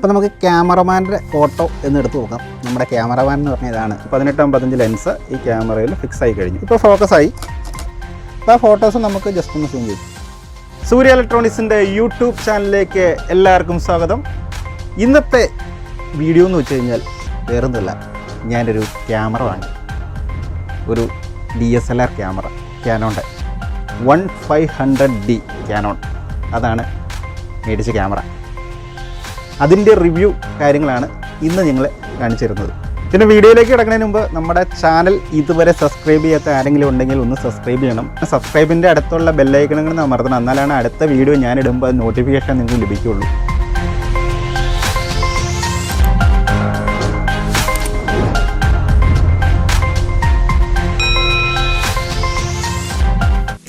അപ്പോൾ നമുക്ക് ക്യാമറമാന്റെ ഫോട്ടോ എന്ന് എടുത്ത് നോക്കാം. നമ്മുടെ ക്യാമറമാൻ എന്ന് പറഞ്ഞ ഇതാണ്. പതിനെട്ട് അമ്പത്തഞ്ച് ലെൻസ് ഈ ക്യാമറയിൽ ഫിക്സ് ആയി കഴിഞ്ഞു. ഇപ്പോൾ ഫോക്കസ് ആയി. അപ്പോൾ ആ ഫോട്ടോസ് നമുക്ക് ജസ്റ്റ് ഒന്ന് സൂം ചെയ്യും. സൂര്യ ഇലക്ട്രോണിക്സിന്റെ യൂട്യൂബ് ചാനലിലേക്ക് എല്ലാവർക്കും സ്വാഗതം. ഇന്നത്തെ വീഡിയോ എന്ന് വെച്ച് കഴിഞ്ഞാൽ വേറൊന്നുമില്ല. ഞാനൊരു ക്യാമറ വാങ്ങി. ഒരു D S L R camera ക്യാനോന്റെ one five hundred D Canon അതാണ് മേടിച്ച ക്യാമറ. അതിന്റെ റിവ്യൂ കാര്യങ്ങളാണ് ഇന്ന് ഞങ്ങൾ കാണിച്ചു തരുന്നത് പിന്നെ വീഡിയോയിലേക്ക് കിടക്കുന്നതിന് മുമ്പ് നമ്മുടെ ചാനൽ ഇതുവരെ സബ്സ്ക്രൈബ് ചെയ്യാത്ത ആരെങ്കിലും ഉണ്ടെങ്കിൽ ഒന്ന് സബ്സ്ക്രൈബ് ചെയ്യണം. സബ്സ്ക്രൈബിന്റെ അടുത്തുള്ള ബെല്ലൈക്കണങ്ങൾ അമർത്തണം. എന്നാലാണ് അടുത്ത വീഡിയോ ഞാൻ ഇടുമ്പോൾ നോട്ടിഫിക്കേഷൻ നിങ്ങൾക്ക് ലഭിക്കുകയുള്ളൂ.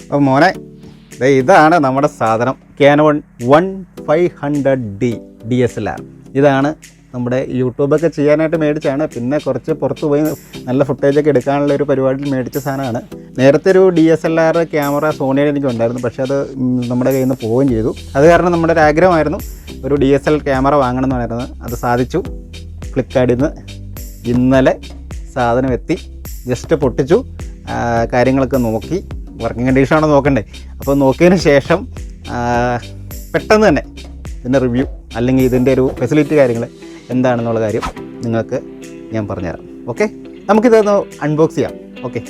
അപ്പോൾ മോനെ ഇതാണ് നമ്മുടെ സാധനം. Canon one five hundred D D S L R ഇതാണ് നമ്മുടെ യൂട്യൂബൊക്കെ ചെയ്യാനായിട്ട് മേടിച്ചാണ് പിന്നെ കുറച്ച് പുറത്ത് പോയി നല്ല ഫുട്ടേജൊക്കെ എടുക്കാനുള്ള ഒരു പരിപാടിയിൽ മേടിച്ച സാധനമാണ്. നേരത്തെ ഒരു D S L R camera സോണിയിൽ എനിക്ക് ഉണ്ടായിരുന്നു. പക്ഷേ അത് നമ്മുടെ കയ്യിൽ നിന്ന് പോവുകയും ചെയ്തു. അത് കാരണം നമ്മുടെ ഒരു ആഗ്രഹമായിരുന്നു ഒരു ഡി എസ് എൽ ക്യാമറ വാങ്ങണം എന്ന് പറയുന്നത് അത് സാധിച്ചു. ഫ്ലിപ്കാർട്ടിൽ നിന്ന് ഇന്നലെ സാധനം എത്തി. ജസ്റ്റ് പൊട്ടിച്ചു. കാര്യങ്ങളൊക്കെ നോക്കി. വർക്കിംഗ് കണ്ടീഷനാണോ നോക്കണ്ടേ? അപ്പോൾ നോക്കിയതിന് ശേഷം പെട്ടെന്ന് തന്നെ ഇതിന്റെ റിവ്യൂ അല്ലെങ്കിൽ ഇതിന്റെ ഒരു ഫെസിലിറ്റി കാര്യങ്ങൾ എന്താണെന്നുള്ള കാര്യം നിങ്ങൾക്ക് ഞാൻ പറഞ്ഞുതരാം. ഓക്കെ നമുക്കിതൊന്ന് അൺബോക്സ് ചെയ്യാം. ഓക്കെ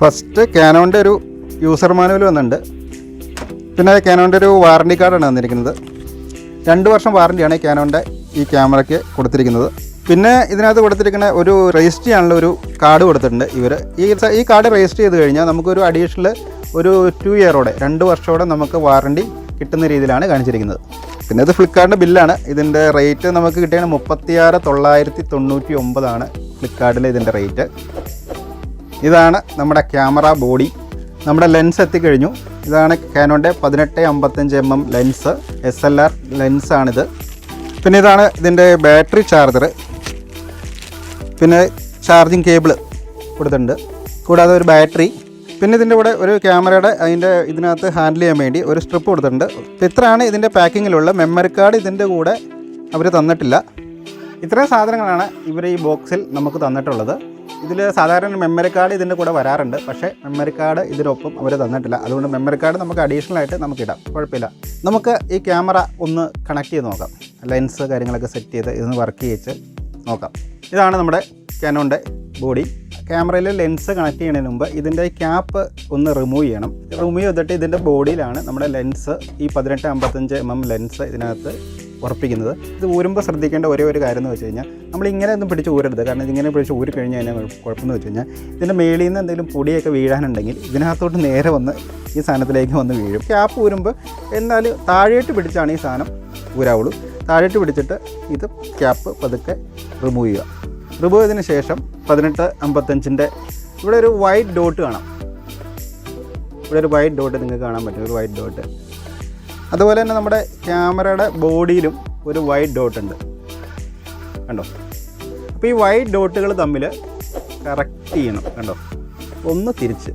ഫസ്റ്റ് ക്യാനോന്റെ ഒരു യൂസർ മാനുവൽ വന്നിട്ടുണ്ട്. പിന്നെ ക്യാനോന്റെ ഒരു വാറണ്ടി കാർഡാണ് തന്നിരിക്കുന്നത്. രണ്ട് വർഷം വാറണ്ടിയാണ് ക്യാനോന്റെ ഈ ക്യാമറയ്ക്ക് കൊടുത്തിരിക്കുന്നത്. പിന്നെ ഇതിനകത്ത് കൊടുത്തിരിക്കുന്ന ഒരു രജിസ്റ്റർ ചെയ്യാനുള്ള ഒരു കാർഡ് കൊടുത്തിട്ടുണ്ട് ഇവർ ഈ ഈ കാർഡ് രജിസ്റ്റർ ചെയ്ത് കഴിഞ്ഞാൽ നമുക്കൊരു അഡീഷണൽ ഒരു ടു ഇയറോടെ രണ്ട് വർഷത്തോടെ നമുക്ക് വാറണ്ടി കിട്ടുന്ന രീതിയിലാണ് കാണിച്ചിരിക്കുന്നത്. പിന്നെ ഇത് ഫ്ലിപ്കാർട്ടിന്റെ ബില്ലാണ് ഇതിന്റെ റേറ്റ് നമുക്ക് കിട്ടിയത് മുപ്പത്തിയാറ് തൊള്ളായിരത്തി തൊണ്ണൂറ്റി ഒമ്പതാണ് ഫ്ലിപ്കാർട്ടിലെ ഇതിന്റെ റേറ്റ് ഇതാണ് നമ്മുടെ ക്യാമറ ബോഡി നമ്മുടെ ലെൻസ് എത്തിക്കഴിഞ്ഞു. ഇതാണ് കാനോന്റെ പതിനെട്ട് അമ്പത്തഞ്ച് M M lens S L R ലെൻസാണിത് പിന്നെ ഇതാണ് ഇതിന്റെ ബാറ്ററി ചാർജർ പിന്നെ ചാർജിങ് കേബിൾ കൊടുത്തിട്ടുണ്ട്. കൂടാതെ ഒരു ബാറ്ററി പിന്നെ ഇതിന്റെ കൂടെ ഒരു ക്യാമറയുടെ അതിന്റെ ഇതിനകത്ത് ഹാൻഡിൽ ചെയ്യാൻ വേണ്ടി ഒരു സ്ട്രിപ്പ് കൊടുത്തിട്ടുണ്ട്. ഇത്രയാണ് ഇതിന്റെ പാക്കിങ്ങിലുള്ള. മെമ്മറി കാർഡ് ഇതിന്റെ കൂടെ അവർ തന്നിട്ടില്ല. ഇത്രയും സാധനങ്ങളാണ് ഇവർ ഈ ബോക്സിൽ നമുക്ക് തന്നിട്ടുള്ളത്. ഇതിൽ സാധാരണ മെമ്മറി കാർഡ് ഇതിന്റെ കൂടെ വരാറുണ്ട്. പക്ഷേ മെമ്മറി കാർഡ് ഇതിനൊപ്പം അവർ തന്നിട്ടില്ല. അതുകൊണ്ട് മെമ്മറി കാർഡ് നമുക്ക് അഡീഷണൽ ആയിട്ട് നമുക്ക് ഇടാം. കുഴപ്പമില്ല. നമുക്ക് ഈ ക്യാമറ ഒന്ന് കണക്ട് ചെയ്ത് നോക്കാം. ലെൻസ് കാര്യങ്ങളൊക്കെ സെറ്റ് ചെയ്ത് ഇതൊന്ന് വർക്ക് ചെയ്യിച്ച് നോക്കാം. ഇതാണ് നമ്മുടെ കാനോന്റെ ബോഡി ക്യാമറയിൽ ലെൻസ് കണക്ട് ചെയ്യുന്നതിന് മുമ്പ് ഇതിന്റെ ക്യാപ്പ് ഒന്ന് റിമൂവ് ചെയ്യണം. റിമൂവ് ചെയ്തിട്ട് ഇതിന്റെ ബോഡിയിലാണ് നമ്മുടെ ലെൻസ് ഈ പതിനെട്ട് അമ്പത്തഞ്ച് എം എം ലെൻസ് ഇതിനകത്ത് ഉറപ്പിക്കുന്നത്. ഇത് ഊരുമ്പോൾ ശ്രദ്ധിക്കേണ്ട ഒരേ ഒരു കാര്യം എന്ന് വെച്ച് കഴിഞ്ഞാൽ നമ്മൾ ഇങ്ങനെ ഒന്നും പിടിച്ച് ഊരരുത്. കാരണം ഇതിങ്ങനെ പിടിച്ച് ഊരി കഴിഞ്ഞ് കഴിഞ്ഞാൽ കുഴപ്പമെന്ന് വെച്ച് കഴിഞ്ഞാൽ ഇതിന്റെ മേളിൽ നിന്ന് എന്തെങ്കിലും പൊടിയൊക്കെ വീഴാനുണ്ടെങ്കിൽ ഇതിനകത്തോട്ട് നേരെ വന്ന് ഈ സാധനത്തിലേക്ക് വന്ന് വീഴും. ക്യാപ്പ് ഊരുമ്പോൾ എന്നാൽ താഴേട്ട് പിടിച്ചാണ് ഈ സാധനം ഊരാവുള്ളൂ. താഴേട്ട് പിടിച്ചിട്ട് ഇത് ക്യാപ്പ് പതുക്കെ റിമൂവ് ചെയ്യുക. റിമൂവ് ചെയ്തതിന് ശേഷം പതിനെട്ട് അമ്പത്തഞ്ചിന്റെ ഇവിടെ ഒരു വൈറ്റ് ഡോട്ട് കാണാം. ഇവിടെ ഒരു വൈറ്റ് ഡോട്ട് നിങ്ങൾക്ക് കാണാൻ പറ്റും ഒരു വൈറ്റ് ഡോട്ട് അതുപോലെ തന്നെ നമ്മുടെ ക്യാമറയുടെ ബോഡിയിലും ഒരു വൈറ്റ് ഡോട്ട് ഉണ്ട്. കണ്ടോ? അപ്പോൾ ഈ വൈറ്റ് ഡോട്ടുകൾ തമ്മിൽ കറക്റ്റ് ചെയ്യണം കണ്ടോ? ഒന്ന് തിരിച്ച്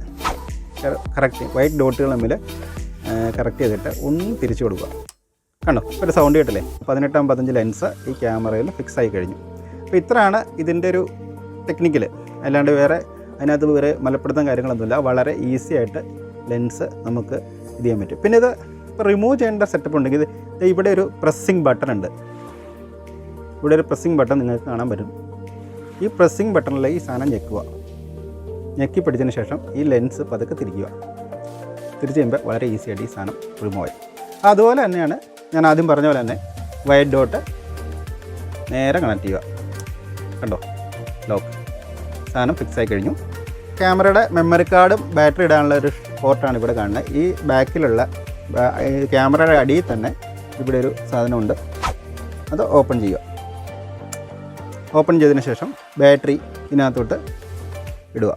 കറക്റ്റ് വൈറ്റ് ഡോട്ടുകൾ തമ്മിൽ കറക്റ്റ് ചെയ്തിട്ട് ഒന്ന് തിരിച്ചു കൊടുക്കുക. കണ്ടോ? ഒരു സൗണ്ട് കേട്ടില്ലേ? പതിനെട്ട് അമ്പത്തഞ്ച് ലെൻസ് ഈ ക്യാമറയിൽ ഫിക്സ് ആയി കഴിഞ്ഞു. അപ്പോൾ ഇത്രയാണ് ഇതിന്റെ ഒരു ടെക്നിക്കൽ അല്ലാണ്ട് വേറെ അതിനകത്ത് വേറെ മലപ്പെടുത്തം കാര്യങ്ങളൊന്നുമില്ല. വളരെ ഈസി ആയിട്ട് ലെൻസ് നമുക്ക് ഇത് ചെയ്യാൻ പറ്റും. പിന്നെ ഇത് റിമൂവ് ചെയ്യേണ്ട സെറ്റപ്പ് ഉണ്ടെങ്കിൽ ഇത് ഇവിടെ ഒരു പ്രസ്സിങ് ബട്ടൺ ഉണ്ട്. ഇവിടെ ഒരു പ്രസ്സിങ് ബട്ടൺ നിങ്ങൾക്ക് കാണാൻ പറ്റും. ഈ പ്രസ്സിങ് ബട്ടണിൽ ഈ സാധനം ഞെക്കുക. ഞെക്കി പിടിച്ചതിന് ശേഷം ഈ ലെൻസ് പതുക്കെ തിരിക്കുക. തിരിച്ചു കഴിയുമ്പോൾ വളരെ ഈസി ആയിട്ട് ഈ സാധനം റിമൂവ് ആയി. അതുപോലെ തന്നെയാണ് ഞാൻ ആദ്യം പറഞ്ഞ പോലെ തന്നെ വൈഡ് ഡോട്ട് നേരെ കണക്ട് ചെയ്യുക. കണ്ടോ? ലോക്ക്. സാധനം ഫിക്സ് ആയി കഴിഞ്ഞു. ക്യാമറയുടെ മെമ്മറി കാർഡും ബാറ്ററി ഇടാനുള്ള ഒരു പോർട്ടാണ് ഇവിടെ കാണുന്നത്. ഈ ബാക്കിലുള്ള ക്യാമറയുടെ അടിയിൽ തന്നെ ഇവിടെ ഒരു സാധനമുണ്ട്. അത് ഓപ്പൺ ചെയ്യുക. ഓപ്പൺ ചെയ്തതിന് ശേഷം ബാറ്ററി ഇതിനകത്തോട്ട് ഇടുക.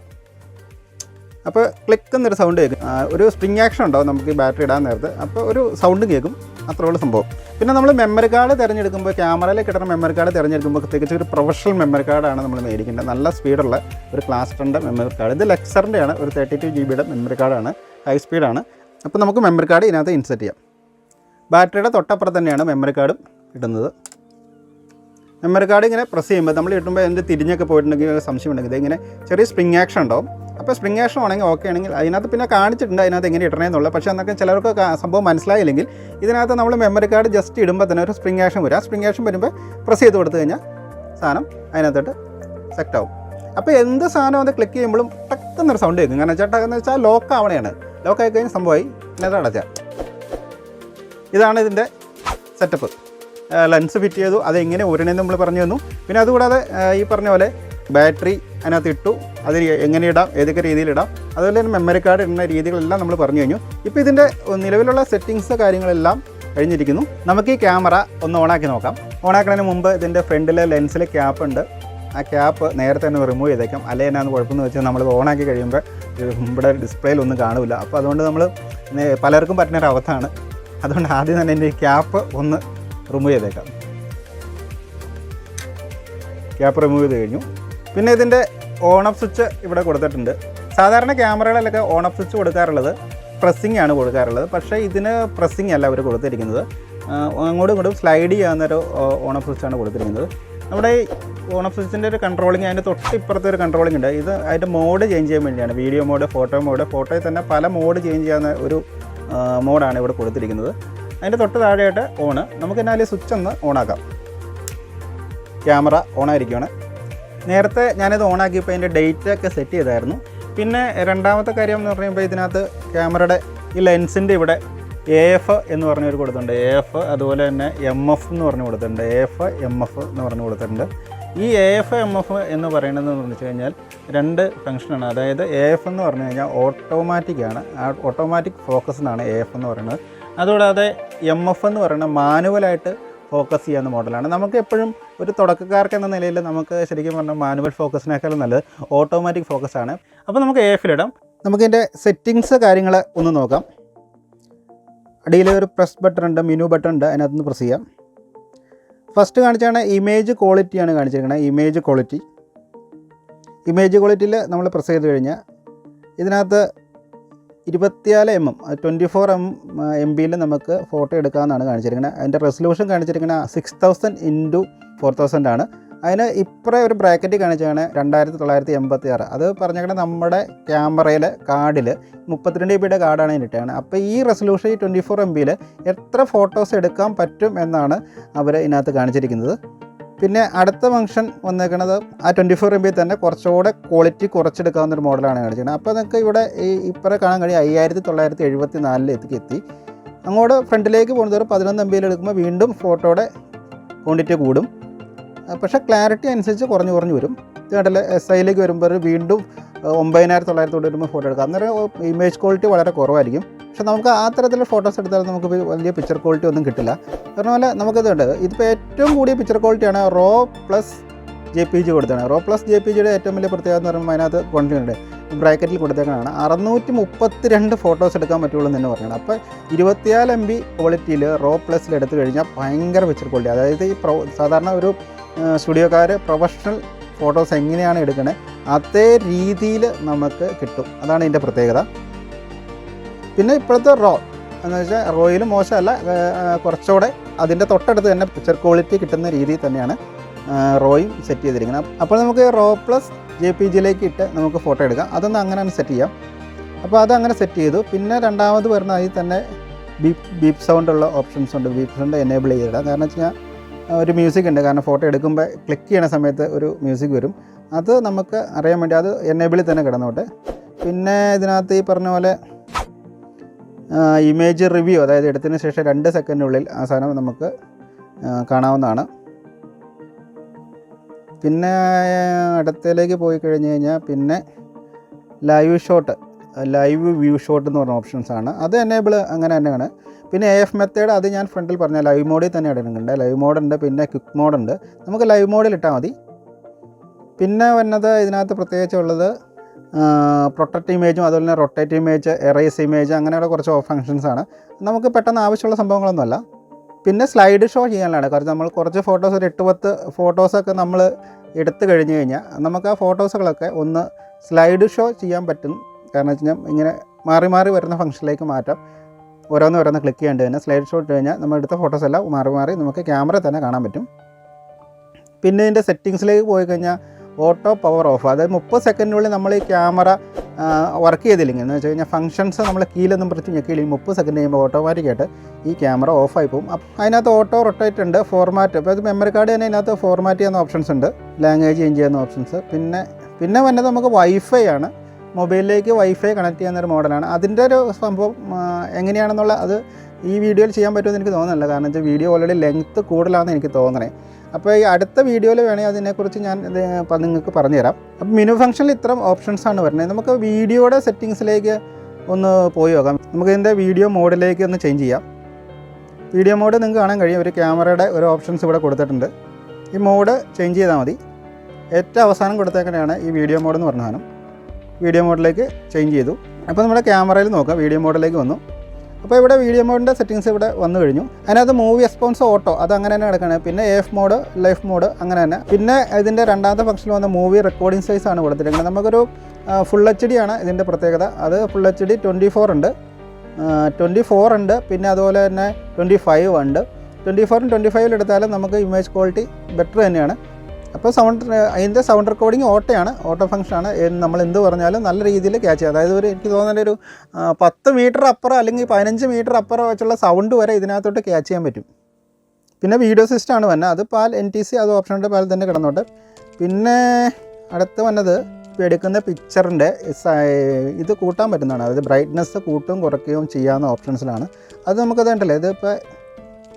അപ്പോൾ ക്ലിക്ക് എന്നൊരു സൗണ്ട് കേൾക്കും. ഒരു സ്പ്രിങ് ആക്ഷൻ ഉണ്ടാവും നമുക്ക് ഈ ബാറ്ററി ഇടാൻ നേരത്ത്. അപ്പോൾ ഒരു സൗണ്ട് കേൾക്കും. അത്രേ ഉള്ളൂ സംഭവം. പിന്നെ നമ്മൾ മെമ്മറി കാർഡ് തിരഞ്ഞെടുക്കുമ്പോൾ ക്യാമറയിൽ കിട്ടുന്ന മെമ്മറി കാർഡ് തിരഞ്ഞെടുക്കുമ്പോൾ പ്രത്യേകിച്ച് ഒരു പ്രൊഫഷണൽ മെമ്മറി കാർഡാണ് നമ്മൾ മേടിക്കേണ്ടത്. നല്ല സ്പീഡുള്ള ഒരു ക്ലാസ് ടെന്റെ മെമ്മറി കാർഡ് ഇത് ലെക്സറിന്റെ ആണ്. ഒരു തേർട്ടി ടു ജി ബിയുടെ മെമ്മറി കാർഡാണ് ഹൈ സ്പീഡാണ് അപ്പോൾ നമുക്ക് മെമ്മറി കാർഡ് ഇതിനകത്ത് ഇൻസെർട്ട് ചെയ്യാം. ബാറ്ററിയുടെ തൊട്ടപ്പുറം തന്നെയാണ് മെമ്മറി കാർഡും ഇടുന്നത്. മെമ്മറി കാർഡ് ഇങ്ങനെ പ്രസ് ചെയ്യുമ്പോൾ നമ്മൾ ഇടുമ്പോൾ എന്ത് തിരിഞ്ഞൊക്കെ പോയിട്ടുണ്ടെങ്കിൽ സംശയം ഉണ്ടെങ്കിൽ ഇങ്ങനെ ചെറിയ സ്പ്രിങ് ആക്ഷൻ ഉണ്ടാവും. അപ്പോൾ സ്പ്രിങ് ആക്ഷൻ ആണെങ്കിൽ ഓക്കെ ആണെങ്കിൽ അതിനകത്ത് പിന്നെ കാണിച്ചിട്ടുണ്ട് അതിനകത്ത് എങ്ങനെ ഇടണമെന്നുള്ളത് പക്ഷേ എന്നൊക്കെ ചിലർക്ക് സംഭവം മനസ്സിലായില്ലെങ്കിൽ ഇതിനകത്ത് നമ്മൾ മെമ്മറി കാർഡ് ജസ്റ്റ് ഇടുമ്പോൾ തന്നെ ഒരു സ്പ്രിങ് ആക്ഷൻ വരും. ആ ആക്ഷൻ വരുമ്പോൾ പ്രസ് ചെയ്ത് കൊടുത്തു കഴിഞ്ഞാൽ സാധനം അതിനകത്തോട്ട് സെറ്റ് ആവും. അപ്പോൾ എന്ത് സാധനം അത് ക്ലിക്ക് ചെയ്യുമ്പോഴും ടക്കെന്നൊരു സൗണ്ട് കേൾക്കും. കാരണം വെച്ചാൽ എന്ന് വെച്ചാൽ ലോക്ക് ആവണയാണ്. ലോക്ക് ആയി കഴിഞ്ഞാൽ സംഭവമായി. ഇതിനകത്ത് അടച്ചാൽ ഇതാണ് ഇതിന്റെ സെറ്റപ്പ് ലെൻസ് ഫിറ്റ് ചെയ്തു. അതെങ്ങനെ ഊരണേന്ന് നമ്മൾ പറഞ്ഞു തന്നു. പിന്നെ അതുകൂടാതെ ഈ പറഞ്ഞ പോലെ ബാറ്ററി അതിനകത്ത് ഇട്ടു അത് എങ്ങനെ ഇടാം ഏതൊക്കെ രീതിയിൽ ഇടാം അതുപോലെ തന്നെ മെമ്മറി കാർഡ് ഇടുന്ന രീതികളെല്ലാം നമ്മൾ പറഞ്ഞു കഴിഞ്ഞു. ഇപ്പോൾ ഇതിന്റെ നിലവിലുള്ള സെറ്റിങ്സ് കാര്യങ്ങളെല്ലാം കഴിഞ്ഞിരിക്കുന്നു. നമുക്ക് ഈ ക്യാമറ ഒന്ന് ഓണാക്കി നോക്കാം. ഓണാക്കുന്നതിന് മുമ്പ് ഇതിന്റെ ഫ്രണ്ടിലെ ലെൻസിൽ ക്യാപ്പ് ഉണ്ട്. ആ ക്യാപ്പ് നേരത്തെ തന്നെ റിമൂവ് ചെയ്തേക്കാം. അല്ലെങ്കിൽ എന്നാന്ന് കുഴപ്പമെന്ന് വെച്ചാൽ നമ്മൾ ഓണാക്കി കഴിയുമ്പോൾ ഇവിടെ ഡിസ്പ്ലേയിൽ ഒന്നും കാണില്ല അപ്പോൾ അതുകൊണ്ട് നമ്മൾ പലർക്കും പറ്റുന്ന ഒരു അവസ്ഥയാണ്. അതുകൊണ്ട് ആദ്യം തന്നെ എന്റെ ക്യാപ്പ് ഒന്ന് റിമൂവ് ചെയ്തേക്കാം. ക്യാപ്പ് റിമൂവ് ചെയ്ത് കഴിഞ്ഞു. പിന്നെ ഇതിന്റെ ഓൺ ഓഫ് സ്വിച്ച് ഇവിടെ കൊടുത്തിട്ടുണ്ട്. സാധാരണ ക്യാമറകളിലൊക്കെ ഓൺ ഓഫ് സ്വിച്ച് കൊടുക്കാറുള്ളത് പ്രസ്സിംഗ് ആണ് കൊടുക്കാറുള്ളത്. പക്ഷേ ഇതിന് പ്രസ്സിംഗ് അല്ല അവർ കൊടുത്തിരിക്കുന്നത്. അങ്ങോട്ടും ഇങ്ങോട്ടും സ്ലൈഡ് ചെയ്യാവുന്നൊരു ഓൺ ഓഫ് സ്വിച്ചാണ് കൊടുത്തിരിക്കുന്നത്. നമ്മുടെ ഈ ഓൺ ഓഫ് സ്വിച്ചിന്റെ ഒരു കൺട്രോളിങ് അതിന്റെ തൊട്ടിപ്പുറത്തെ ഒരു കൺട്രോളിങ് ഉണ്ട്. ഇത് അതിന്റെ മോഡ് ചേഞ്ച് ചെയ്യാൻ വേണ്ടിയാണ്. വീഡിയോ മോഡ് ഫോട്ടോ മോഡ് ഫോട്ടോയിൽ തന്നെ പല മോഡ് ചേഞ്ച് ചെയ്യാവുന്ന ഒരു മോഡാണ് ഇവിടെ കൊടുത്തിരിക്കുന്നത്. അതിന്റെ തൊട്ട് താഴെയായിട്ട് ഓണ് നമുക്ക് എന്നാൽ സ്വിച്ച് ഒന്ന് ഓണാക്കാം ക്യാമറ ഓണായിരിക്കുകയാണ് നേരത്തെ ഞാനിത് ഓണാക്കിയപ്പോൾ അതിന്റെ ഡേറ്റ് ഒക്കെ സെറ്റ് ചെയ്തായിരുന്നു. പിന്നെ രണ്ടാമത്തെ കാര്യം എന്ന് പറയുമ്പോൾ ഇതിനകത്ത് ക്യാമറയുടെ ഈ ലെൻസിന്റെ ഇവിടെ എ എഫ് എന്ന് പറഞ്ഞൊരു കൊടുത്തിട്ടുണ്ട്. എ എഫ് അതുപോലെ തന്നെ എം എഫ് എന്ന് പറഞ്ഞ് കൊടുത്തിട്ടുണ്ട്. എ എഫ് എം എഫ് എന്ന് പറഞ്ഞ് കൊടുത്തിട്ടുണ്ട്. ഈ എ എഫ് എം എഫ് എന്ന് പറയുന്നത് എന്ന് വെച്ച് കഴിഞ്ഞാൽ രണ്ട് ഫംഗ്ഷനാണ് അതായത് എ എഫ് എന്ന് പറഞ്ഞു കഴിഞ്ഞാൽ ഓട്ടോമാറ്റിക് ആണ്. ഓട്ടോമാറ്റിക് ഫോക്കസ് എന്നാണ് എ എഫ് എന്ന് പറയുന്നത്. അതുകൂടാതെ എം എഫ് എന്ന് പറയുന്നത് മാനുവലായിട്ട് ഫോക്കസ് ചെയ്യുന്ന മോഡലാണ് നമുക്ക് എപ്പോഴും ഒരു തുടക്കക്കാർക്ക് എന്ന നിലയിൽ നമുക്ക് ശരിക്കും പറഞ്ഞാൽ മാനുവൽ ഫോക്കസിനേക്കാളും നല്ലത് ഓട്ടോമാറ്റിക് ഫോക്കസ് ആണ്. അപ്പോൾ നമുക്ക് എഫിലിടാം നമുക്കിതിന്റെ സെറ്റിങ്സ് കാര്യങ്ങൾ ഒന്ന് നോക്കാം. അടിയിൽ ഒരു പ്രസ് ബട്ടൺ ഉണ്ട് മെനു ബട്ടൺ ഉണ്ട് അതിനകത്തുനിന്ന് പ്രസ് ചെയ്യാം. ഫസ്റ്റ് കാണിച്ചാണ് ഇമേജ് ക്വാളിറ്റിയാണ് കാണിച്ചിരിക്കുന്നത്. ഇമേജ് ക്വാളിറ്റി ഇമേജ് ക്വാളിറ്റിയിൽ നമ്മൾ പ്രസ് ചെയ്ത് കഴിഞ്ഞാൽ ഇതിനകത്ത് ഇരുപത്തിനാല് M M twenty four M M ബിയിൽ നമുക്ക് ഫോട്ടോ എടുക്കാമെന്നാണ് കാണിച്ചിരിക്കുന്നത് അതിന്റെ റെസൊല്യൂഷൻ കാണിച്ചിരിക്കുന്നത് six thousand into four thousand ആണ്. അതിന് ഇപ്പറേ ഒരു ബ്രാക്കറ്റ് കാണിച്ചാണ് രണ്ടായിരത്തി തൊള്ളായിരത്തി എൺപത്തി ആറ് അത് പറഞ്ഞേക്കണത് നമ്മുടെ ക്യാമറയിൽ കാർഡിൽ മുപ്പത്തിരണ്ട് ബിയുടെ കാർഡാണ് ഇതിട്ടാണ് അപ്പോൾ ഈ റെസൊല്യൂഷൻ ഈ ട്വന്റി ഫോർ എം ബിയിൽ എത്ര ഫോട്ടോസ് എടുക്കാൻ പറ്റും എന്നാണ് അവർ ഇതിനകത്ത് കാണിച്ചിരിക്കുന്നത്. പിന്നെ അടുത്ത ഫംഗ്ഷൻ വന്നേക്കുന്നത് ആ ട്വന്റി ഫോർ എം ബി തന്നെ കുറച്ചുകൂടെ ക്വാളിറ്റി കുറച്ചെടുക്കാവുന്ന ഒരു മോഡലാണ് കാണിച്ചിരിക്കുന്നത് അപ്പോൾ നിങ്ങൾക്ക് ഇവിടെ ഈ ഇപ്പറ കാണാൻ കഴിയും അയ്യായിരത്തി തൊള്ളായിരത്തി എഴുപത്തി നാലിലേക്ക് എത്തി അങ്ങോട്ട് ഫ്രണ്ടിലേക്ക് പോകുന്നത് പതിനൊന്ന് എം ബിയിൽ എടുക്കുമ്പോൾ വീണ്ടും ഫോട്ടോയുടെ ക്വാണ്ടിറ്റി കൂടും. പക്ഷെ ക്ലാരിറ്റി അനുസരിച്ച് കുറഞ്ഞു കുറഞ്ഞു വരും. കണ്ടല്ലേ എസ് ഐയിലേക്ക് വരുമ്പോൾ വീണ്ടും ഒമ്പതിനായിരത്തി തൊള്ളായിരത്തി തൊണ്ണൂറ്റി ഫോട്ടോ എടുക്കാം. അന്നേരം ഇമേജ് ക്വാളിറ്റി വളരെ കുറവായിരിക്കും. പക്ഷെ നമുക്ക് ആ തരത്തിലുള്ള ഫോട്ടോസ് എടുത്താൽ നമുക്ക് വലിയ പിക്ചർ ക്വാളിറ്റി ഒന്നും കിട്ടില്ല. കാരണം പോലെ നമുക്കിതുണ്ട്. ഇതിപ്പോൾ ഏറ്റവും കൂടിയ പിക്ചർ ക്വാളിറ്റിയാണ് raw plus J P G കൊടുത്തതാണ്. റോ പ്ലസ് ജെ പി ജിയുടെ ഏറ്റവും വലിയ പ്രത്യേകത എന്ന് പറയുമ്പോൾ അതിനകത്ത് കൊണ്ടുണ്ട് ബ്രാക്കറ്റിൽ കൊടുത്തേക്കാണ് അറുന്നൂറ്റി മുപ്പത്തി രണ്ട് ഫോട്ടോസ് എടുക്കാൻ പറ്റുള്ളൂ എന്ന് തന്നെ പറഞ്ഞത് അപ്പോൾ ഇരുപത്തിനാല് എം ബി ക്വാളിറ്റിയിൽ റോ പ്ലസിൽ എടുത്തു കഴിഞ്ഞാൽ ഭയങ്കര പിക്ചർ ക്വാളിറ്റി അതായത് ഈ പ്രൊ സാധാരണ ഒരു സ്റ്റുഡിയോക്കാർ പ്രൊഫഷണൽ ഫോട്ടോസ് എങ്ങനെയാണ് എടുക്കണേ അതേ രീതിയിൽ നമുക്ക് കിട്ടും. അതാണ് ഇതിന്റെ പ്രത്യേകത. പിന്നെ ഇപ്പോഴത്തെ റോ എന്ന് വെച്ചാൽ റോയിൽ മോശമല്ല കുറച്ചുകൂടെ അതിന്റെ തൊട്ടടുത്ത് തന്നെ പിക്ചർ ക്വാളിറ്റി കിട്ടുന്ന രീതിയിൽ തന്നെയാണ് റോയും സെറ്റ് ചെയ്തിരിക്കുന്നത്. അപ്പോൾ നമുക്ക് റോ പ്ലസ് ജെ പി ജിയിലേക്ക് ഇട്ട് നമുക്ക് ഫോട്ടോ എടുക്കാം. അതൊന്ന് അങ്ങനെ സെറ്റ് ചെയ്യാം. അപ്പോൾ അത് അങ്ങനെ സെറ്റ് ചെയ്തു. പിന്നെ രണ്ടാമത് വരുന്ന അതിൽ തന്നെ ബീപ് ബീപ് സൗണ്ട് ഉള്ള ഓപ്ഷൻസ് ഉണ്ട്. ബീപ് സൗണ്ട് എനേബിൾ ചെയ്തിടാം. കാരണം വെച്ച് കഴിഞ്ഞാൽ ഒരു മ്യൂസിക് ഉണ്ട്. കാരണം ഫോട്ടോ എടുക്കുമ്പോൾ ക്ലിക്ക് ചെയ്യണ സമയത്ത് ഒരു മ്യൂസിക് വരും. അത് നമുക്ക് അറിയാൻ വേണ്ടി അത് എനേബിളിൽ തന്നെ കിടന്നോട്ടെ. പിന്നെ ഇതിനകത്ത് ഈ പറഞ്ഞ പോലെ ഇമേജ് റിവ്യൂ അതായത് എടുത്തതിന് ശേഷം രണ്ട് സെക്കൻഡിനുള്ളിൽ ആ സാധനം നമുക്ക് കാണാവുന്നതാണ്. പിന്നെ അടുത്തയിലേക്ക് പോയി കഴിഞ്ഞ് കഴിഞ്ഞാൽ പിന്നെ live shot live view shot എന്ന് പറഞ്ഞ ഓപ്ഷൻസ് ആണ്. അത് എനേബിൾ അങ്ങനെ തന്നെയാണ്. പിന്നെ എ എഫ് മെത്തേഡ് അത് ഞാൻ ഫ്രണ്ടിൽ പറഞ്ഞ ലൈവ് മോഡിൽ തന്നെ ഇടുന്നുണ്ട് ലൈവ് മോഡുണ്ട് പിന്നെ ക്വിക്ക് മോഡുണ്ട് നമുക്ക് ലൈവ് മോഡിൽ ഇട്ടാൽ മതി. പിന്നെ വന്നത് ഇതിനകത്ത് പ്രത്യേകിച്ച് ഉള്ളത് പ്രൊട്ടക്റ്റ് ഇമേജും അതുപോലെ തന്നെ റൊട്ടേറ്റ് ഇമേജ് എറേസ് ഇമേജ് അങ്ങനെയുള്ള കുറച്ച് ഫങ്ഷൻസ് ആണ്. നമുക്ക് പെട്ടെന്ന് ആവശ്യമുള്ള സംഭവങ്ങളൊന്നുമല്ല. പിന്നെ സ്ലൈഡ് ഷോ ചെയ്യാനുള്ളതാണ്. കാരണം നമ്മൾ കുറച്ച് ഫോട്ടോസ് ഒരു എട്ട് പത്ത് ഫോട്ടോസൊക്കെ നമ്മൾ എടുത്തു കഴിഞ്ഞ് കഴിഞ്ഞാൽ നമുക്ക് ആ ഫോട്ടോസുകളൊക്കെ ഒന്ന് സ്ലൈഡ് ഷോ ചെയ്യാൻ പറ്റും. കാരണം വെച്ച് കഴിഞ്ഞാൽ ഇങ്ങനെ മാറി മാറി വരുന്ന ഫംഗ്ഷനിലേക്ക് മാറ്റാം. ഓരോന്ന് ഓരോന്ന് ക്ലിക്ക് ചെയ്യേണ്ടി തന്നെ സ്ലൈഡ് ഷോ ഇട്ട് കഴിഞ്ഞാൽ നമ്മൾ എടുത്ത ഫോട്ടോസ് എല്ലാം മാറി മാറി നമുക്ക് ക്യാമറ തന്നെ കാണാൻ പറ്റും. പിന്നെ ഇതിന്റെ സെറ്റിങ്സിലേക്ക് പോയി കഴിഞ്ഞാൽ ഓട്ടോ പവർ ഓഫ്. അതായത് മുപ്പത് സെക്കൻഡിനുള്ളിൽ നമ്മൾ ഈ ക്യാമറ വർക്ക് ചെയ്തില്ലെങ്കിൽ എന്ന് വെച്ച് കഴിഞ്ഞാൽ ഫംഗ്ഷൻസ് നമ്മൾ കീലൊന്നും പ്രതി ഞെക്കിയില്ലെങ്കിൽ മുപ്പത് സെക്കൻഡ് കഴിയുമ്പോൾ ഓട്ടോമാറ്റിക്കായിട്ട് ഈ ക്യാമറ ഓഫായി പോകും. അപ്പം അതിനകത്ത് ഓട്ടോ റൊട്ടേറ്റ് ഉണ്ട് ഫോർമാറ്റ് അപ്പോൾ അത് മെമ്മറി കാർഡ് തന്നെ അതിനകത്ത് ഫോർമാറ്റ് ചെയ്യുന്ന ഓപ്ഷൻസ് ഉണ്ട് ലാംഗ്വേജ് ചേഞ്ച് ചെയ്യുന്ന ഓപ്ഷൻസ് പിന്നെ പിന്നെ വന്നത് നമുക്ക് വൈഫൈ ആണ്. മൊബൈലിലേക്ക് വൈഫൈ കണക്ട് ചെയ്യുന്ന ഒരു മോഡലാണ് അതിന്റെ ഒരു സംഭവം എങ്ങനെയാണെന്നുള്ള അത് ഈ വീഡിയോയിൽ ചെയ്യാൻ പറ്റുമെന്ന് എനിക്ക് തോന്നുന്നില്ല. കാരണം വെച്ചാൽ വീഡിയോ ഓൾറെഡി ലെങ്ത്ത് കൂടുതലാണെന്ന് എനിക്ക് തോന്നണേ. അപ്പോൾ ഈ അടുത്ത വീഡിയോയിൽ വേണമെങ്കിൽ അതിനെക്കുറിച്ച് ഞാൻ നിങ്ങൾക്ക് പറഞ്ഞുതരാം. അപ്പോൾ മെനു ഫംഗ്ഷനിൽ ഇത്തരം ഓപ്ഷൻസ് ആണ് വരുന്നത്. നമുക്ക് വീഡിയോയുടെ സെറ്റിങ്സിലേക്ക് ഒന്ന് പോയി നോക്കാം. നമുക്ക് ഇതിന്റെ വീഡിയോ മോഡിലേക്ക് ഒന്ന് ചേഞ്ച് ചെയ്യാം. വീഡിയോ മോഡ് നിങ്ങൾക്ക് കാണാൻ കഴിയും. ഒരു ക്യാമറയുടെ ഒരു ഓപ്ഷൻസ് ഇവിടെ കൊടുത്തിട്ടുണ്ട്. ഈ മോഡ് ചേഞ്ച് ചെയ്താൽ മതി. ഏറ്റവും അവസാനം കൊടുത്തേക്കണെയാണ് ഈ വീഡിയോ മോഡ് എന്ന് വീഡിയോ മോഡിലേക്ക് ചേഞ്ച് ചെയ്തു. അപ്പോൾ നമ്മുടെ ക്യാമറയിൽ നോക്കാം. വീഡിയോ മോഡിലേക്ക് വന്നു. അപ്പോൾ ഇവിടെ വീഡിയോ മോഡിന്റെ സെറ്റിങ്സ് ഇവിടെ വന്നു കഴിഞ്ഞു. അതിനകത്ത് മൂവി എക്സ്പോൺസ് ഓട്ടോ അത് അങ്ങനെ തന്നെ കിടക്കുകയാണ് പിന്നെ എഫ് മോഡ് ലൈഫ് മോഡ് അങ്ങനെ തന്നെ. പിന്നെ ഇതിന്റെ രണ്ടാമത്തെ ഫംഗ്ഷനിൽ വന്ന മൂവി റെക്കോർഡിംഗ് സൈസ് ആണ് കൊടുത്തിരിക്കുന്നത്. നമുക്കൊരു ഫുൾ എച്ച് ഡി ആണ് ഇതിന്റെ പ്രത്യേകത. അത് full H D twenty four ഉണ്ട്. ട്വന്റി ഫോർ ഉണ്ട്. പിന്നെ അതുപോലെ തന്നെ ട്വന്റി ഫൈവ് ഉണ്ട്. ട്വന്റി ഫോറും ട്വന്റി ഫൈവിൽ എടുത്താലും നമുക്ക് ഇമേജ് ക്വാളിറ്റി ബെറ്റർ തന്നെയാണ്. അപ്പോൾ സൗണ്ട് അതിന്റെ സൗണ്ട് റെക്കോർഡിങ് ഓട്ടയാണ് ഓട്ടോ ഫംഗ്ഷനാണ് നമ്മൾ എന്ത് പറഞ്ഞാലും നല്ല രീതിയിൽ ക്യാച്ച് ചെയ്യും. അതായത് ഒരു എനിക്ക് തോന്നുന്ന ഒരു പത്ത് മീറ്റർ അപ്പുറം അല്ലെങ്കിൽ പതിനഞ്ച് മീറ്റർ അപ്പുറം വെച്ചുള്ള സൗണ്ട് വരെ ഇതിനകത്തോട്ട് ക്യാച്ച് ചെയ്യാൻ പറ്റും. പിന്നെ വീഡിയോ സിസ്റ്റം ആണ് വന്നത്. അത് പാൽ എൻ ടി സി അത് ഓപ്ഷനുണ്ട് പാൽ തന്നെ കിടന്നോട്ടെ. പിന്നെ അടുത്ത് വന്നത് എടുക്കുന്ന പിക്ചറിന്റെ ഇത് കൂട്ടാൻ പറ്റുന്നതാണ്. അതായത് ബ്രൈറ്റ്നസ് കൂട്ടുകയും കുറയ്ക്കുകയും ചെയ്യാവുന്ന ഓപ്ഷൻസിലാണ് അത് നമുക്കത് ഉണ്ടല്ലോ ഇതിപ്പോൾ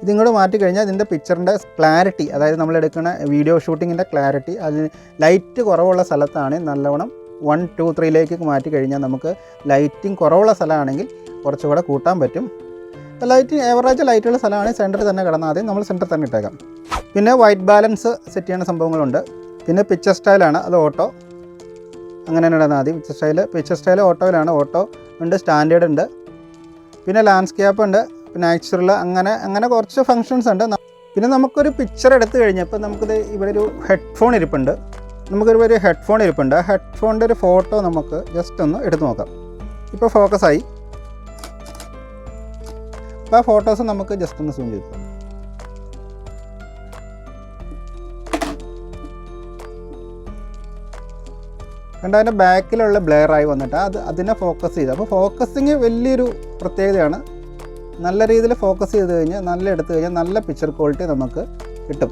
ഇതിങ്ങോട്ട് മാറ്റി കഴിഞ്ഞാൽ ഇതിന്റെ പിക്ചറിന്റെ ക്ലാരിറ്റി അതായത് നമ്മൾ എടുക്കുന്ന വീഡിയോ ഷൂട്ടിങ്ങിന്റെ ക്ലാരിറ്റി അതിന് ലൈറ്റ് കുറവുള്ള സ്ഥലത്താണ് നല്ലവണ്ണം വൺ ടു ത്രീയിലേക്ക് മാറ്റി കഴിഞ്ഞാൽ നമുക്ക് ലൈറ്റിംഗ് കുറവുള്ള സ്ഥലമാണെങ്കിൽ കുറച്ചുകൂടെ കൂട്ടാൻ പറ്റും. ലൈറ്റ് ഏവറേജ് ലൈറ്റുള്ള സ്ഥലമാണ് സെന്ററിൽ തന്നെ കിടന്നാൽ ആദ്യം നമ്മൾ സെന്ററിൽ തന്നെ ഇട്ടേക്കാം. പിന്നെ വൈറ്റ് ബാലൻസ് സെറ്റ് ചെയ്യുന്ന സംഭവങ്ങളുണ്ട്. പിന്നെ പിക്ചർ സ്റ്റൈലാണ് അത് ഓട്ടോ അങ്ങനെ തന്നെ ഇടുന്നത് ആദ്യം പിക്ചർ സ്റ്റൈൽ പിക്ചർ സ്റ്റൈൽ ഓട്ടോയിലാണ് ഓട്ടോ ഉണ്ട് സ്റ്റാൻഡേർഡ് ഉണ്ട്. പിന്നെ ലാൻഡ്സ്കേപ്പ് ഉണ്ട് നാച്ചുറൽ അങ്ങനെ അങ്ങനെ കുറച്ച് ഫങ്ഷൻസ് ഉണ്ട്. പിന്നെ നമുക്കൊരു പിക്ചർ എടുത്തു കഴിഞ്ഞപ്പോൾ നമുക്കിത് ഇവിടെ ഒരു ഹെഡ്ഫോൺ ഇരിപ്പുണ്ട്. നമുക്കൊരു ഒരു ഹെഡ്ഫോൺ ഇരിപ്പുണ്ട്. ആ ഹെഡ്ഫോണിന്റെ ഒരു ഫോട്ടോ നമുക്ക് ജസ്റ്റ് ഒന്ന് എടുത്തു നോക്കാം. ഇപ്പോൾ ഫോക്കസ് ആയി. അപ്പോൾ ആ ഫോട്ടോസ് നമുക്ക് ജസ്റ്റ് ഒന്ന് സൂം ചെയ്തു കണ്ട അതിന്റെ ബാക്കിലുള്ള ബ്ലെയറായി വന്നിട്ട് അത് അതിനെ ഫോക്കസ് ചെയ്ത്. അപ്പോൾ ഫോക്കസിങ് വലിയൊരു പ്രത്യേകതയാണ്. നല്ല രീതിയിൽ ഫോക്കസ് ചെയ്ത് കഴിഞ്ഞാൽ നല്ല എടുത്തു കഴിഞ്ഞാൽ നല്ല പിക്ചർ ക്വാളിറ്റി നമുക്ക് കിട്ടും.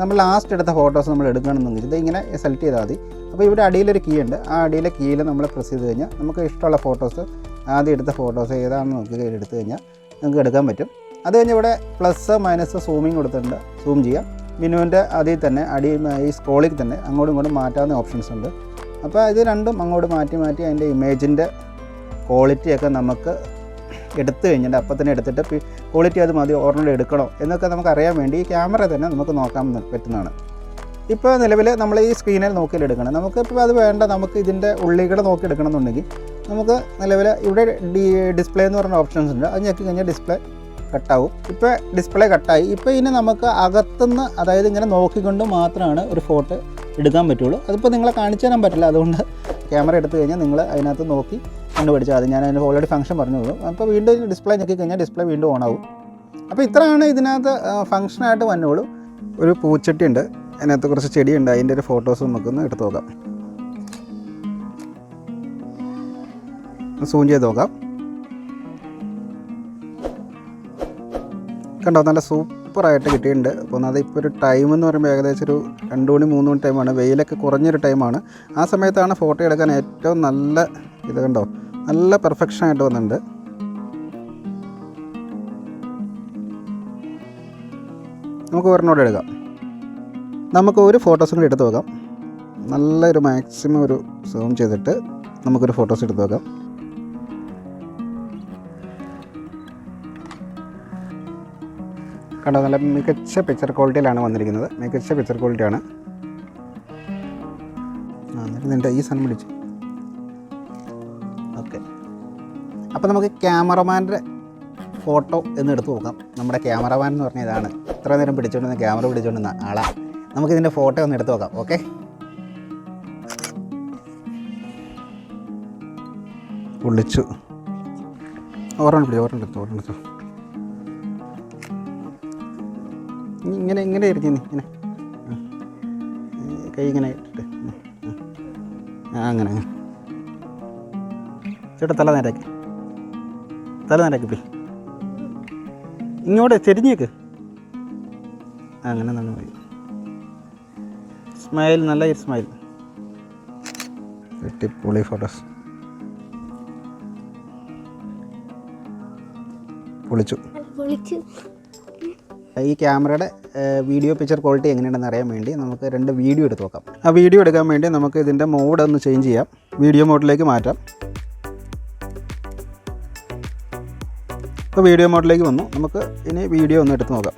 നമ്മൾ ലാസ്റ്റ് എടുത്ത ഫോട്ടോസ് നമ്മൾ എടുക്കണമെന്നുണ്ടെങ്കിൽ ഇത് ഇങ്ങനെ സെലക്ട് ചെയ്താൽ മതി. അപ്പോൾ ഇവിടെ അടിയിലൊരു കീ ഉണ്ട്. ആ അടിയിലെ കീയിൽ നമ്മൾ പ്രസ് ചെയ്ത് കഴിഞ്ഞാൽ നമുക്ക് ഇഷ്ടമുള്ള ഫോട്ടോസ് ആദ്യം എടുത്ത ഫോട്ടോസ് ഏതാണെന്ന് കഴിഞ്ഞ് എടുത്തു കഴിഞ്ഞാൽ നിങ്ങൾക്ക് എടുക്കാൻ പറ്റും. അത് കഴിഞ്ഞ് ഇവിടെ പ്ലസ് മൈനസ് സൂമിങ് കൊടുത്തിട്ടുണ്ട്. സൂം ചെയ്യാം. മിനുവിന്റെ അതിൽ തന്നെ അടി ഈ സ്ക്രോളിൽ തന്നെ അങ്ങോട്ടും ഇങ്ങോട്ടും മാറ്റാവുന്ന ഓപ്ഷൻസ് ഉണ്ട്. അപ്പോൾ ഇത് രണ്ടും അങ്ങോട്ട് മാറ്റി മാറ്റി അതിന്റെ ഇമേജിന്റെ ക്വാളിറ്റിയൊക്കെ നമുക്ക് എടുത്തു കഴിഞ്ഞിട്ട് അപ്പം തന്നെ എടുത്തിട്ട് ക്വാളിറ്റി അത് മതി ഓർണർ എടുക്കണോ എന്നൊക്കെ നമുക്ക് അറിയാൻ വേണ്ടി ഈ ക്യാമറ തന്നെ നമുക്ക് നോക്കാൻ പറ്റുന്നതാണ്. ഇപ്പോൾ നിലവിൽ നമ്മൾ ഈ സ്ക്രീനിൽ നോക്കിയെടുക്കണം നമുക്ക് ഇപ്പോൾ അത് വേണ്ട നമുക്ക് ഇതിന്റെ ഉള്ളികൂടെ നോക്കി എടുക്കണം എന്നുണ്ടെങ്കിൽ നമുക്ക് നിലവിൽ ഇവിടെ ഡി ഡിസ്പ്ലേ എന്ന് പറഞ്ഞ ഓപ്ഷൻസ് ഉണ്ട്. അത് ഞെക്കി കഴിഞ്ഞാൽ ഡിസ്പ്ലേ കട്ടാവും ഇപ്പോൾ ഡിസ്പ്ലേ കട്ടായി ഇപ്പോൾ ഇനി നമുക്ക് അകത്തുനിന്ന് അതായത് ഇങ്ങനെ നോക്കിക്കൊണ്ട് മാത്രമാണ് ഒരു ഫോട്ടോ എടുക്കാൻ പറ്റുള്ളൂ. അതിപ്പോൾ നിങ്ങളെ കാണിച്ചു തരാൻ പറ്റില്ല. അതുകൊണ്ട് ക്യാമറ എടുത്തു കഴിഞ്ഞാൽ നിങ്ങൾ അതിനകത്ത് നോക്കി കണ്ടുപിടിച്ചാൽ അത് ഞാൻ അതിന് ഓൾറെഡി ഫംഗ്ഷൻ പറഞ്ഞോളൂ അപ്പോൾ വീണ്ടും ഡിസ്പ്ലേ ഞെക്കി കഴിഞ്ഞാൽ ഡിസ്പ്ലേ വീണ്ടും ഓൺ ആവും. അപ്പോൾ ഇത്രയാണ് ഇതിനകത്ത് ഫംഗ്ഷനായിട്ട് വന്നോളൂ ഒരു പൂച്ചട്ടി ഉണ്ട്. അതിനകത്ത് കുറച്ച് ചെടിയുണ്ട്. അതിന്റെ ഒരു ഫോട്ടോസ് നമുക്കൊന്ന് എടുത്ത് നോക്കാം. സൂം ചെയ്ത് നോക്കാം. കണ്ടോ നല്ല സൂപ്പറായിട്ട് കിട്ടിയിട്ടുണ്ട്. അപ്പോൾ അത് ഇപ്പോൾ ഒരു ടൈം എന്ന് പറയുമ്പോൾ ഏകദേശം ഒരു രണ്ട് മണി മൂന്ന് മണി ടൈമാണ് വെയിലൊക്കെ കുറഞ്ഞൊരു ടൈമാണ് ആ സമയത്താണ് ഫോട്ടോ എടുക്കാൻ ഏറ്റവും നല്ല ഇത് കണ്ടോ? നല്ല പെർഫെക്ഷൻ ആയിട്ട് വന്നിട്ടുണ്ട്. നമുക്ക് ഒരെണ്ണോടെ എടുക്കാം. നമുക്ക് ഒരു ഫോട്ടോസും കൂടി എടുത്ത് നോക്കാം നല്ലൊരു മാക്സിമം ഒരു സൂം ചെയ്തിട്ട് നമുക്കൊരു ഫോട്ടോസ് എടുത്ത് നോക്കാം കണ്ടോ? നല്ല മികച്ച പിക്ചർ ക്വാളിറ്റിയിലാണ് വന്നിരിക്കുന്നത്. മികച്ച പിക്ചർ ക്വാളിറ്റിയാണ് ആ എന്നിട്ട് ഈ സാധനം പിടിച്ചു. അപ്പോൾ നമുക്ക് ക്യാമറമാന്റെ ഫോട്ടോ എന്ന് എടുത്ത് നോക്കാം. നമ്മുടെ ക്യാമറമാൻ എന്ന് പറഞ്ഞ ഇതാണ്. ഇത്ര നേരം പിടിച്ചുകൊണ്ടിരുന്ന ക്യാമറ പിടിച്ചുകൊണ്ടിരുന്ന ആളാണ് നമുക്കിതിന്റെ ഫോട്ടോ ഒന്ന് എടുത്ത് നോക്കാം ഓക്കെ? വിളിച്ചു ഓർമ്മ പിടി ഓർമ്മ എടുത്തു ഓർമ്മ എടുത്തു. ഇങ്ങനെ ഇങ്ങനെ ഇരിക്കുന്നു ഇങ്ങനെ. കൈ ഇങ്ങനെ ഇട്ടിട്ട്. ആ അങ്ങനെ അങ്ങനെ. ചേട്ടാ തല നേരാക്കി. തല നേരാക്കി പോയി ഇങ്ങോട്ട് ചെരിഞ്ഞേക്ക്. അങ്ങനെ നടന്നു പോയി. സ്മൈൽ നല്ല സ്മൈൽ പൊളി ഫോട്ടോസ് പൊളിച്ചു. ഈ ക്യാമറയുടെ വീഡിയോ പിക്ചർ ക്വാളിറ്റി എങ്ങനെയാണെന്ന് അറിയാൻ വേണ്ടി നമുക്ക് രണ്ട് വീഡിയോ എടുത്ത് നോക്കാം. ആ വീഡിയോ എടുക്കാൻ വേണ്ടി നമുക്ക് ഇതിന്റെ മോഡ് ഒന്ന് ചേഞ്ച് ചെയ്യാം. വീഡിയോ മോഡിലേക്ക് മാറ്റാം. ഇപ്പോൾ വീഡിയോ മോഡിലേക്ക് വന്നു. നമുക്ക് ഇനി വീഡിയോ ഒന്ന് എടുത്ത് നോക്കാം.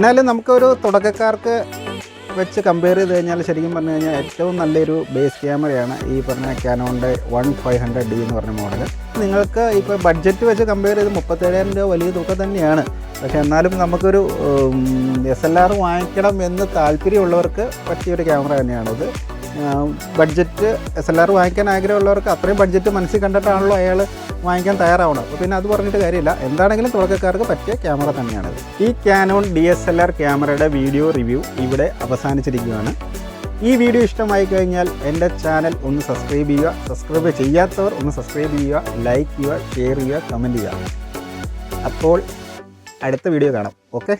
എന്നാലും നമുക്കൊരു തുടക്കക്കാർക്ക് വെച്ച് കമ്പയർ ചെയ്ത് കഴിഞ്ഞാൽ ശരിക്കും പറഞ്ഞു കഴിഞ്ഞാൽ ഏറ്റവും നല്ലൊരു ബേസ് ക്യാമറയാണ് ഈ പറഞ്ഞ ക്യാനോണിന്റെ വൺ ഫൈവ് ഹൺഡ്രഡ് ഡി എന്ന് പറഞ്ഞ മോഡൽ നിങ്ങൾക്ക് ഇപ്പോൾ ബഡ്ജറ്റ് വെച്ച് കമ്പയർ ചെയ്ത് മുപ്പത്തേഴായിരം രൂപ വലിയ തുക തന്നെയാണ്. പക്ഷേ എന്നാലും നമുക്കൊരു എസ് എൽ ആർ വാങ്ങിക്കണം എന്ന് താല്പര്യമുള്ളവർക്ക് പറ്റിയൊരു ക്യാമറ തന്നെയാണിത് ബഡ്ജറ്റ് എസ് എൽ ആർ വാങ്ങിക്കാൻ ആഗ്രഹമുള്ളവർക്ക് അത്രയും ബഡ്ജറ്റ് മനസ്സിൽ കണ്ടിട്ടാണല്ലോ അയാൾ വാങ്ങിക്കാൻ തയ്യാറാവണം. അപ്പോൾ പിന്നെ അത് പറഞ്ഞിട്ട് കാര്യമില്ല. എന്താണെങ്കിലും തുടക്കക്കാർക്ക് പറ്റിയ ക്യാമറ തന്നെയാണത്. ഈ Canon D S L R ക്യാമറയുടെ വീഡിയോ റിവ്യൂ ഇവിടെ അവസാനിച്ചിരിക്കുകയാണ്. ഈ വീഡിയോ ഇഷ്ടമായി കഴിഞ്ഞാൽ എന്റെ ചാനൽ ഒന്ന് സബ്സ്ക്രൈബ് ചെയ്യുക സബ്സ്ക്രൈബ് ചെയ്യാത്തവർ ഒന്ന് സബ്സ്ക്രൈബ് ചെയ്യുക ലൈക്ക് ചെയ്യുക ഷെയർ ചെയ്യുക കമന്റ് ചെയ്യുക. അപ്പോൾ അടുത്ത വീഡിയോ കാണാം. ഓക്കെ?